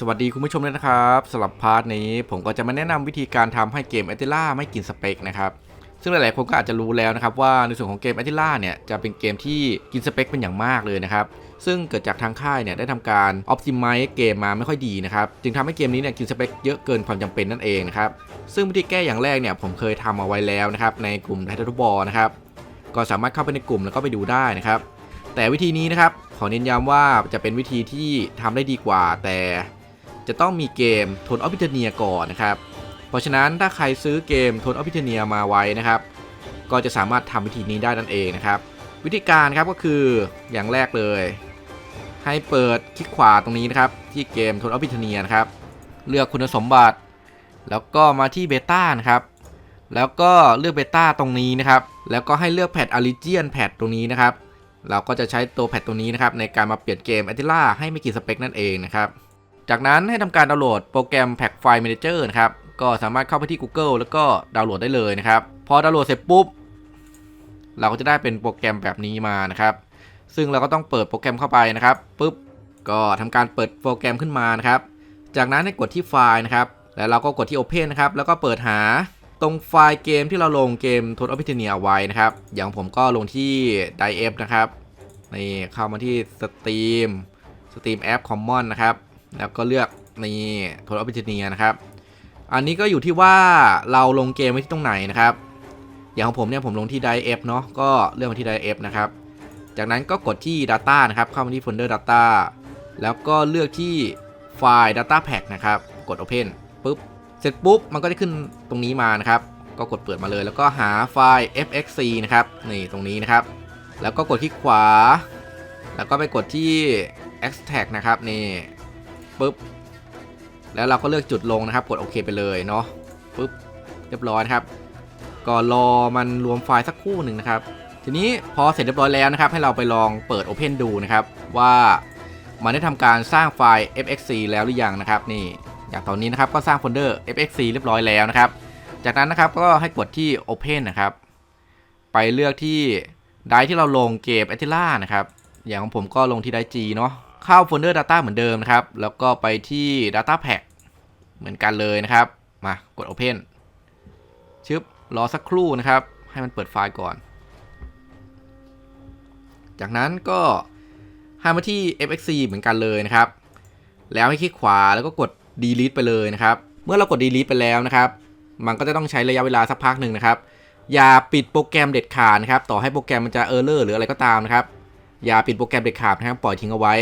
สวัสดีคุณผู้ชมด้วยนะครับสำหรับพาร์ทนี้ผมก็จะมาแนะนำวิธีการทำให้เกม a t ติล่าไม่กินสเปคนะครับซึ่งหลายๆคนก็อาจจะรู้แล้วนะครับว่าในส่วนของเกม a t ติล่าเนี่ยจะเป็นเกมที่กินสเปคเป็นอย่างมากเลยนะครับซึ่งเกิดจากทางค่ายเนี่ยได้ทำการ optimize เกมมาไม่ค่อยดีนะครับจึงทำให้เกมนี้เนี่ยกินสเปคเยอะเกินความจำเป็นนั่นเองนะครับซึ่งวิธีแก้อย่างแรกเนี่ยผมเคยทำเอาไว้แล้วนะครับในกลุ่มไททัลบอลนะครับก็สามารถเข้าไปในกลุ่มแล้วก็ไปดูได้นะครับแต่วิธีนี้นะครับขอเน้นย้ำว่าจะเป็นวิธีที่ทำได้ดีกว่าแต่ จะต้องมีเกมโทนออฟพิเทเนียก่อนนะครับ เพราะฉะนั้นถ้าใครซื้อเกมโทนออฟพิเทเนียมาไว้นะครับ ก็จะสามารถทำวิธีนี้ได้นั่นเองนะครับ วิธีการครับก็คืออย่างแรกเลย ให้เปิดคลิกขวาตรงนี้นะครับ ที่เกมโทนออฟพิเทเนียนะครับ เลือกคุณสมบัติ แล้วก็มาที่เบต้านะครับแล้วก็เลือกเบต้าตรงนี้นะครับ แล้วก็ให้เลือกแพทอลิเจียนแพทตรงนี้นะครับ เราก็จะใช้ตัวแพทตัวนี้นะครับในการมาเปลี่ยนเกม a t ติล่าให้ไม่กี่สเปคนั่นเองนะครับ จากนั้นให้ทำการดาวน์โหลดโปรแกรม Pack File Manager นะครับ ก็สามารถเข้าไปที่ Google แล้วก็ดาวน์โหลดได้เลยนะครับ พอดาวน์โหลดเสร็จปุ๊บ เราก็จะได้เป็นโปรแกรมแบบนี้มานะครับ ซึ่งเราก็ต้องเปิดโปรแกรมเข้าไปนะครับปุ๊บ ก็ทำการเปิดโปรแกรมขึ้นมานะครับ จากนั้นให้กดที่ไฟล์นะครับ แล้วเราก็กดที่ Open นะครับ แล้วก็เปิดหาตรงไฟล์เกมที่เราลงเกม t o t a l p i t a n i a ไว้นะครับ อย่างผมก็ลงที่ d i f นะครับ นี่เข้ามาที่ Steam Steam App Common นะครับ แล้วก็เลือกนี่ t o t a l p i t a n i a นะครับ อันนี้ก็อยู่ที่ว่าเราลงเกมไว้ที่ตรงไหนนะครับ อย่างของผมเนี่ยผมลงที่ d i f เนาะก็เลือกมาที่ d i f นะครับ จากนั้นก็กดที่ Data นะครับเข้ามาที่โฟลเดอร์ Data แล้วก็เลือกที่ไฟล์ Data Pack นะครับ กด Open ปุ๊บ เสร็จปุ๊บ มันก็จะขึ้นตรงนี้มานะครับ ก็กดเปิดมาเลย แล้วก็หาไฟล์ fxc นะครับ นี่ตรงนี้นะครับ แล้วก็กดที่ขวา แล้วก็ไปกดที่ extract นะครับ นี่ ปุ๊บแล้วเราก็เลือกจุดลงนะครับ กดโอเคไปเลยเนาะปุ๊บเรียบร้อยนะครับ ก็รอมันรวมไฟล์สักคู่หนึ่งนะครับ ทีนี้พอเสร็จเรียบร้อยแล้วนะครับ ให้เราไปลองเปิด Open ดูนะครับ ว่ามันได้ทำการสร้างไฟล์ fxc แล้วหรือยังนะครับ นี่อย่างตอนนี้นะครับก็สร้างโฟลเดอร์ fxc เรียบร้อยแล้วนะครับ จากนั้นนะครับก็ให้กดที่ Open นะครับ ไปเลือกที่ไดที่เราลงเกม a t ติล่านะครับ อย่างของผมก็ลงที่ไดร์ G เนาะ เข้าโฟลเดอร์ Data เหมือนเดิมนะครับ แล้วก็ไปที่ Data Pack เหมือนกันเลยนะครับ มากด Open ชึบรอสักครู่นะครับ ให้มันเปิดไฟล์ก่อน จากนั้นก็ให้มาที่ fxc เหมือนกันเลยนะครับ แล้วให้คลิกขวาแล้วก็กด delete ไปเลยนะครับ เมื่อเรากด delete ไปแล้วนะครับ มันก็จะต้องใช้ระยะเวลาสักพักหนึ่งนะครับ อย่าปิดโปรแกรมเด็ดขาดนะครับ ต่อให้โปรแกรมมันจะ error หรืออะไรก็ตามนะครับ อย่าปิดโปรแกรมเด็ดขาดนะครับ ปล่อยทิ้งเอาไว้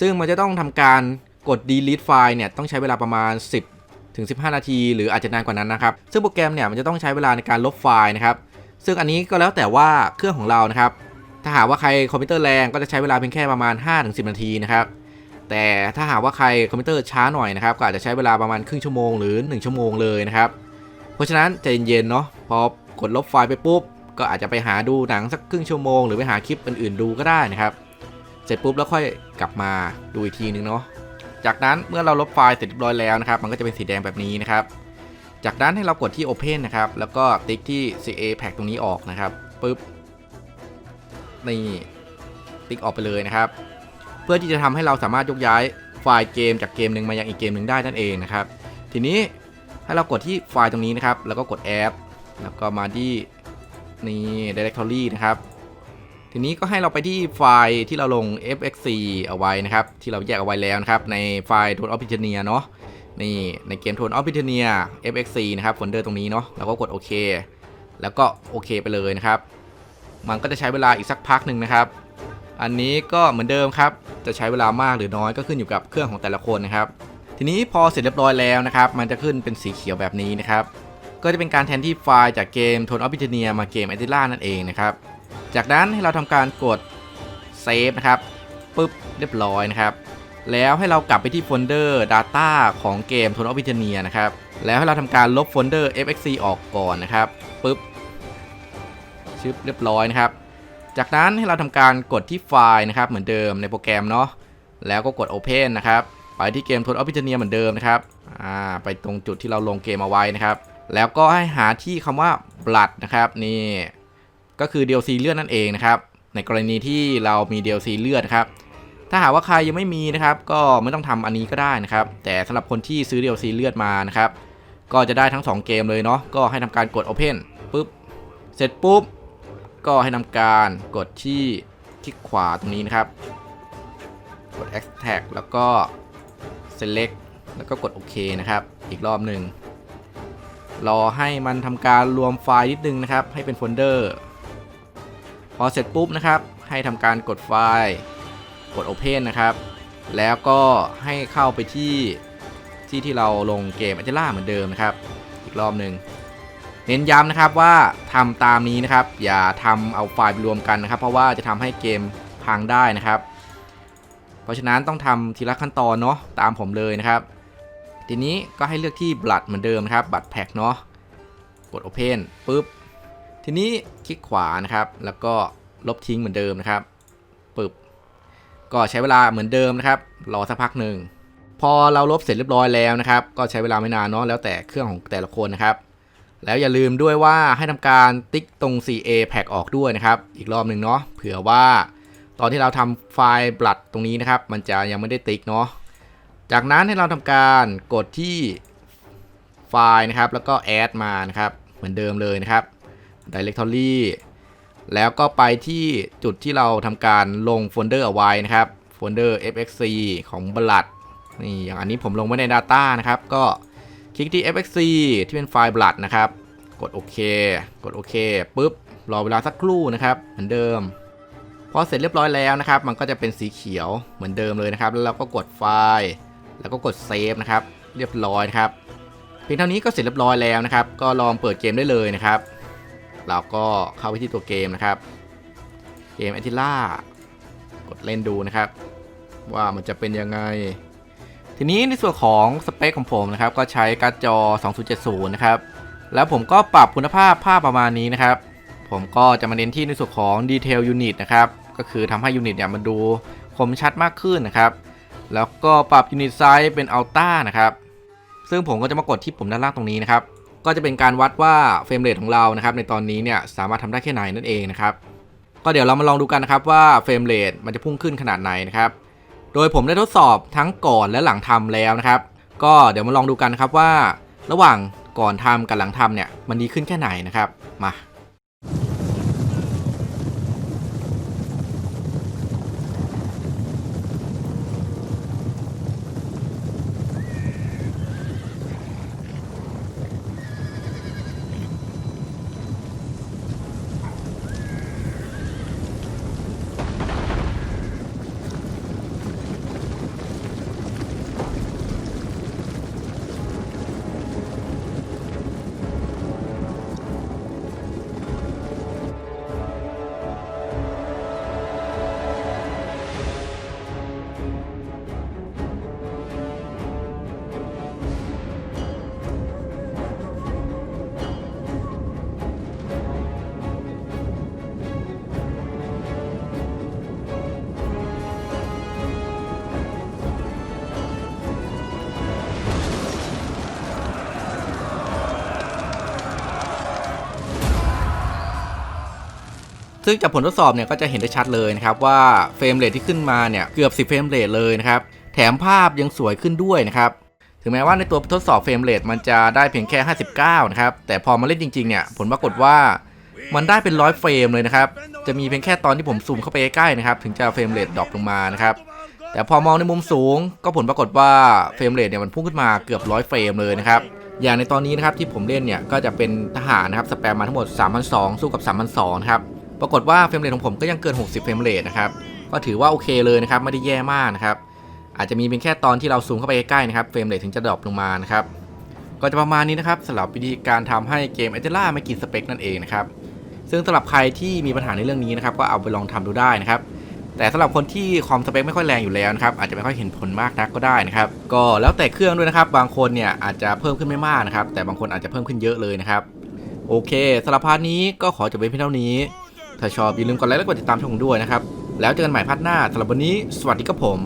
ซึ่งมันจะต้องทำการกด delete ไฟล์เนี่ยต้องใช้เวลาประมาณ 10 ถึง 15 นาที หรืออาจจะนานกว่านั้นนะครับ ซึ่งโปรแกรมเนี่ยมันจะต้องใช้เวลาในการลบไฟล์นะครับ ซึ่งอันนี้ก็แล้วแต่ว่าเครื่องของเรานะครับ ถ้าหากว่าใครคอมพิวเตอร์แรงก็จะใช้เวลาเพียงแค่ประมาณ 5-10 นาทีนะครับ แต่ถ้าหากว่าใครคอมพิวเตอร์ช้าหน่อยนะครับก็อาจจะใช้เวลาประมาณครึ่งชั่วโมงหรือ 1 ชั่วโมงเลยนะครับ เพราะฉะนั้นใจเย็นๆเนาะ พอกดลบไฟล์ไปปุ๊บ ก็อาจจะไปหาดูหนังสักครึ่งชั่วโมงหรือไปหาคลิปอื่นๆดูก็ได้นะครับ เสร็จปุ๊บแล้วค่อยกลับมาดูอีกทีนึงเนาะ จากนั้นเมื่อเราลบไฟล์เสร็จเรียบร้อยแล้วนะครับ มันก็จะเป็นสีแดงแบบนี้นะครับ จากนั้นให้เรากดที่ Open นะครับ แล้วก็ติ๊กที่ CA Pack ตรงนี้ออกนะครับปุ๊บ นี่ ติ๊กออกไปเลยนะครับ เพื่อที่จะทำให้เราสามารถยกย้ายไฟล์เกมจากเกมหนึ่งมายังอีกเกมหนึ่งได้นั่นเองนะครับ ทีนี้ให้เรากดที่ไฟล์ตรงนี้นะครับ แล้วก็กด Add แล้วก็มาที่นี่ Directory นะครับ ทีนี้ก็ให้เราไปที่ไฟล์ที่เราลง fxc เอาไว้นะครับ ที่เราแยกเอาไว้แล้วนะครับ ในไฟล์ Tone of Britannia เนาะนี่ในเกม Tone of Britannia fxc นะครับโฟลเดอร์ตรงนี้เนาะแล้วก็กดโอเค แล้วก็โอเคไปเลยนะครับ มันก็จะใช้เวลาอีกสักพักหนึ่งนะครับ อันนี้ก็เหมือนเดิมครับ จะใช้เวลามากหรือน้อยก็ขึ้นอยู่กับเครื่องของแต่ละคนนะครับ ทีนี้พอเสร็จเรียบร้อยแล้วนะครับ มันจะขึ้นเป็นสีเขียวแบบนี้นะครับ ก็จะเป็นการแทนที่ไฟล์จากเกม Tone of Britannia มาเกม a t ติล่านั่นเองนะครับ จากนั้นให้เราทำการกดเซฟนะครับปุ๊บเรียบร้อยนะครับ แล้วให้เรากลับไปที่โฟลเดอร์ Data ของเกม t o n of Britannia นะครับ แล้วให้เราทำการลบโฟลเดอร์ fxc ออกก่อนนะครับปุ๊บชึบเรียบร้อยนะครับ จากนั้นให้เราทำการกดที่ไฟล์นะครับ เหมือนเดิมในโปรแกรมเนาะ แล้วก็กด Open นะครับ ไปที่เกม t o n of Britannia เหมือนเดิมนะครับ อ่า ไปตรงจุดที่เราลงเกมเอาไว้นะครับ แล้วก็ให้หาที่คำว่า blood นะครับ นี่ ก็คือ DLC เลือดนั่นเองนะครับในกรณีที่เรามี DLC เลือดครับถ้าหากว่าใครยังไม่มีนะครับก็ไม่ต้องทำอันนี้ก็ได้นะครับ แต่สำหรับคนที่ซื้อ DLC เลือดมานะครับก็จะได้ทั้ง 2 เกมเลยเนาะก็ให้ทำการกด Open ปุ๊บเสร็จปุ๊บก็ให้ทำการกดที่คลิกขวาตรงนี้นะครับ กด Extract แล้วก็ Select แล้วก็กดโอเคนะครับ อีกรอบหนึ่งรอให้มันทำการรวมไฟล์นิดนึงนะครับ ให้เป็นโฟลเดอร์ พอเสร็จปุ๊บนะครับ ให้ทำการกดไฟล์ กด Open นะครับ แล้วก็ให้เข้าไปที่ที่ที่เราลงเกม a อ t ล่าเหมือนเดิมนะครับ อีกรอบหนึ่งเน้นย้ำนะครับว่าทำตามนี้นะครับ อย่าทำเอาไฟล์ไปรวมกันนะครับ เพราะว่าจะทำให้เกมพังได้นะครับ เพราะฉะนั้นต้องทำทีละขั้นตอนเนาะตามผมเลยนะครับ ทีนี้ก็ให้เลือกที่บัตรเหมือนเดิมนะครับ บัตรแพ็กเนาะกด Open ปุ๊บ ทีนี้คลิกขวานะครับ แล้วก็ลบทิ้งเหมือนเดิมนะครับปึบก็ใช้เวลาเหมือนเดิมนะครับ รอสักพักหนึ่งพอเราลบเสร็จเรียบร้อยแล้วนะครับ ก็ใช้เวลาไม่นานเนาะแล้วแต่เครื่องของแต่ละคนนะครับ แล้วอย่าลืมด้วยว่าให้ทำการติ๊กตรง CA แพ็กออกด้วยนะครับ อีกรอบหนึ่งเนาะเผื่อว่า ตอนที่เราทำไฟล์บลัดตรงนี้นะครับ มันจะยังไม่ได้ติ๊กเนาะจากนั้นให้เราทำการกดที่ไฟล์นะครับ แล้วก็ add มานะครับ เหมือนเดิมเลยนะครับ directory แล้วก็ไปที่จุดที่เราทำการลงโฟลเดอร์เอาไว้นะครับโฟลเดอร์ fxc ของบลัดนี่อย่างอันนี้ผมลงไว้ใน Data นะครับ ก็คลิกที่ fxc ที่เป็นไฟล์บลัดนะครับ กดโอเค กดโอเคปุ๊บ รอเวลาสักครู่นะครับเหมือนเดิม พอเสร็จเรียบร้อยแล้วนะครับ มันก็จะเป็นสีเขียวเหมือนเดิมเลยนะครับ แล้วเราก็กดไฟล์ แล้วก็กดเซฟนะครับ เรียบร้อยนะครับ เพียงเท่านี้ก็เสร็จเรียบร้อยแล้วนะครับ ก็ลองเปิดเกมได้เลยนะครับ เราก็เข้าไปที่ตัวเกมนะครับ เกม a อ t ิล่ากดเล่นดูนะครับ ว่ามันจะเป็นยังไง ทีนี้ในส่วนของสเปคของผมนะครับ ก็ใช้การ์ดจอ 2070 นะครับ แล้วผมก็ปรับคุณภาพภาพประมาณนี้นะครับ ผมก็จะมาเน้นที่ในส่วนของ Detail Unit นะครับ ก็คือทำให้ยูนิตเนี่ยมันดูคมชัดมากขึ้นนะครับ แล้วก็ปรับ Unit Size เป็น Ultra นะครับ ซึ่งผมก็จะมากดที่ปุ่มด้านล่างตรงนี้นะครับ ก็จะเป็นการวัดว่าเฟรมเรทของเรานะครับในตอนนี้เนี่ยสามารถทำได้แค่ไหนนั่นเองนะครับก็เดี๋ยวเรามาลองดูกันนะครับว่าเฟรมเรทมันจะพุ่งขึ้นขนาดไหนนะครับโดยผมได้ทดสอบทั้งก่อนและหลังทำแล้วนะครับ ก็เดี๋ยวมาลองดูกันนะครับว่า ระหว่างก่อนทำกับหลังทำเนี่ยมันดีขึ้นแค่ไหนนะครับมา ซึ่งจากผลทดสอบเนี่ยก็จะเห็นได้ชัดเลยนะครับว่าเฟรมเรทที่ขึ้นมาเนี่ยเกือบ 10 เฟรมเรทเลยนะครับแถมภาพยังสวยขึ้นด้วยนะครับถึงแม้ว่าในตัวทดสอบเฟรมเรทมันจะได้เพียงแค่ 59 นะครับ แต่พอมาเล่นจริงๆเนี่ยผลปรากฏว่ามันได้เป็นร้อยเฟรมเลยนะครับ จะมีเพียงแค่ตอนที่ผมซูมเข้าไปใกล้ๆนะครับ ถึงจะเฟรมเรทดรอปลงมานะครับ แต่พอมองในมุมสูงก็ผลปรากฏว่าเฟรมเรทเนี่ยมันพุ่งขึ้นมาเกือบร้อยเฟรมเลยนะครับ อย่างในตอนนี้นะครับที่ผมเล่นเนี่ยก็จะเป็นทหารนะครับสแปมมาทั้งหมด 3,200สู้กับ 3,200ครับ ปรากฏว่าเฟรมเรทของผมก็ยังเกิน 60 เฟรมเรทนะครับ ก็ถือว่าโอเคเลยนะครับ ไม่ได้แย่มากนะครับ อาจจะมีเพียงแค่ตอนที่เราซูมเข้าไปใกล้ๆนะครับเฟรมเรทถึงจะดรอปลงมานะครับ ก็จะประมาณนี้นะครับสำหรับวิธีการทำให้เกม a อ t ล่าไม่กินสเปคนั่นเองนะครับ ซึ่งสำหรับใครที่มีปัญหาในเรื่องนี้นะครับ ก็เอาไปลองทำดูได้นะครับ แต่สำหรับคนที่คอมสเปคไม่ค่อยแรงอยู่แล้วนะครับ อาจจะไม่ค่อยเห็นผลมากนักก็ได้นะครับ ก็แล้วแต่เครื่องด้วยนะครับ บางคนเนี่ยอาจจะเพิ่มขึ้นไม่มากนะครับ แต่บางคนอาจจะเพิ่มขึ้นเยอะเลยนะครับ โอเคสำหรับพาร์ทนี้ก็ขอจบไว้เพียงเท่านี้ ถ้าชอบอย่าลืมกดไลค์และกดติดตามช่องด้วยนะครับ แล้วเจอกันใหม่พาร์ทหน้าสำหรับวันนี้ สวัสดีครับผม